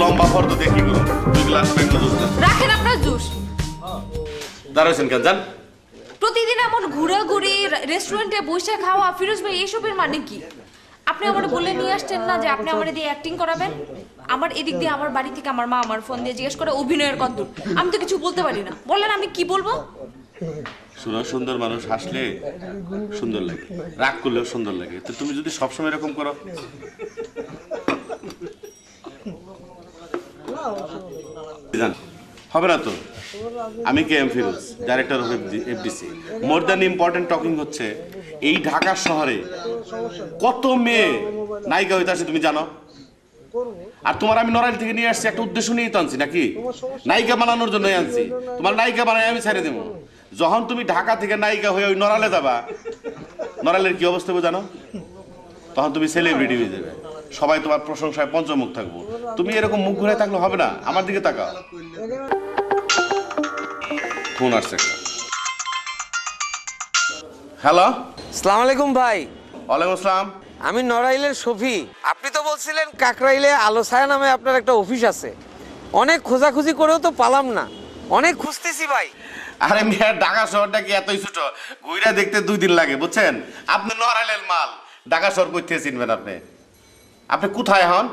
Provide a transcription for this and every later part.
লম্বা ফর্দ দেখি গো দুই গ্লাস ম্যাঙ্গো জুস রাখেন আপনার জুস। দাঁড়াইছেন কেন? জান প্রতিদিন এমন ঘুরাঘুরি রেস্টুরেন্টে বসে খাওয়া ফিরোজ ভাই এসবের মানে কি? আপনি আমার বলে নিয়ে আসছেন না যে আপনি আমার দিয়ে অ্যাক্টিং করাবেন? আমার এদিক দিয়ে আমার বাড়ি থেকে আমার মা আমার ফোন দিয়ে জিজ্ঞেস করে অভিনয়ের কত আমি তো কিছু বলতে পারি না। বললেন আমি কি বলব? শুনো সুন্দর মানুষ হাসলে সুন্দর লাগে। রাগ করলেও সুন্দর লাগে। তো তুমি যদি সবসময় এরকম করো? হবে না তো? আমি কে? M Firoz director of FDC more than important talking হচ্ছে, এই ঢাকা শহরে কত মেয়ে নায়িকা হইতে আসে তুমি জানো? আর তোমার আমি নড়াইল থেকে নিয়ে আসছি, একটা উদ্দেশ্য নিয়েই তো আনছি নাকি? নায়িকা বানানোর জন্যই আনছি। তোমার নায়িকা বানাই আমি ছেড়ে দেবো। যখন তুমি ঢাকা থেকে নায়িকা হয়ে ওই নড়ালে যাবা নড়ালের কি অবস্থা জানো? তখন তুমি সেলিব্রিটি হয়ে যাবে। সবাই তোমার প্রশংসায় পঞ্চমুখ থাকব। তুমি এরকম মুখ ঘুরে থাকলে হবে না আমার দিকে তাকাও। ফোন আসছে হ্যালো? সালাম আলাইকুম ভাই। ওয়ালাইকুম আসসালাম। আমি নড়াইলের শফি আপনি তো বলছিলেন কাকরাইলে আলো ছায়া নামে আপনার একটা অফিস আছে। অনেক খোঁজাখুঁজি করেও তো পালাম না। অনেক খুঁজতেছি ভাই। আরে মেয়ের ঢাকা শহরটা কি এতই ছোট? ঘুরে দেখতে দুই দিন লাগে বুঝছেন? আপনি নড়াইলের মাল। ঢাকা শহর করতে চিনবেন আপনি? আপনি কোথায় হন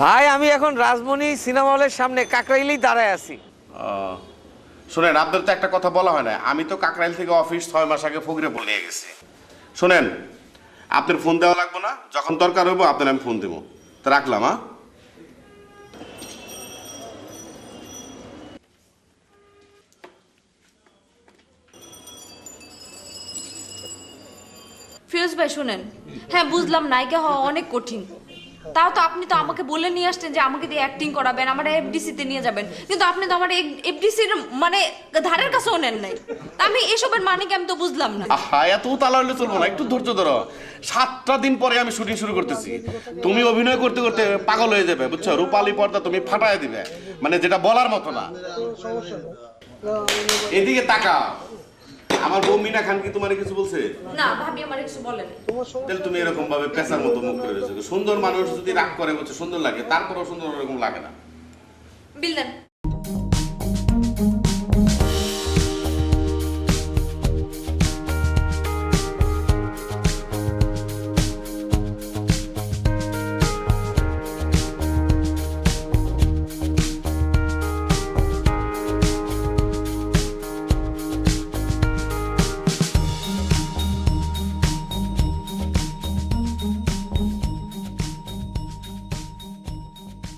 ভাই আমি এখন রাজমণি সিনেমা হলের সামনে কাকরাইলেই দাঁড়ায় আছি। শোনেন আপনার তো একটা কথা বলা হয় না। আমি তো কাকরাইল থেকে অফিস ছয় মাস আগে ফগরে বলে নিয়ে গেছি। শোনেন আপনার ফোন দেওয়া লাগবে না? যখন দরকার হইব আপনার আমি ফোন দেবো। তা রাখলাম হ্যাঁ? ফিরোজ ভাই, শুনেন। হ্যাঁ বুঝলাম, নায়িকা হওয়া অনেক কঠিন। তাও তো আপনি তো আমাকে বলে নিয়ে আসছেন যে আমাকে দিয়ে অ্যাক্টিং করাবেন, আমার এফডিসি তে নিয়ে যাবেন। কিন্তু আপনি তো আমার এফডিসির মানে ধারের কাছেও নেন নাই। আমি এসবের মানে কি আমি তো বুঝলাম না। আহা, এত তালা হলে চলবো না, একটু ধৈর্য ধরো। সাতটা দিন পরে আমি শুটিং শুরু করতেছি। তুমি অভিনয় করতে করতে পাগল হয়ে যাবে, বুঝছ? রূপালী পর্দা তুমি ফাটায় দিবে। মানে যেটা বলার মতো না। এদিকে তাকা আমার বউ মিনা খান কি তোমার কিছু বলছে? না ভাবি আমার কিছু বলেন। তাহলে তুমি এরকম ভাবে পেশার মতো মুখ করে রয়েছো সুন্দর মানুষ যদি রাগ করে বলছে সুন্দর লাগে তারপরেও সুন্দর এরকম লাগে না। বিল দেন।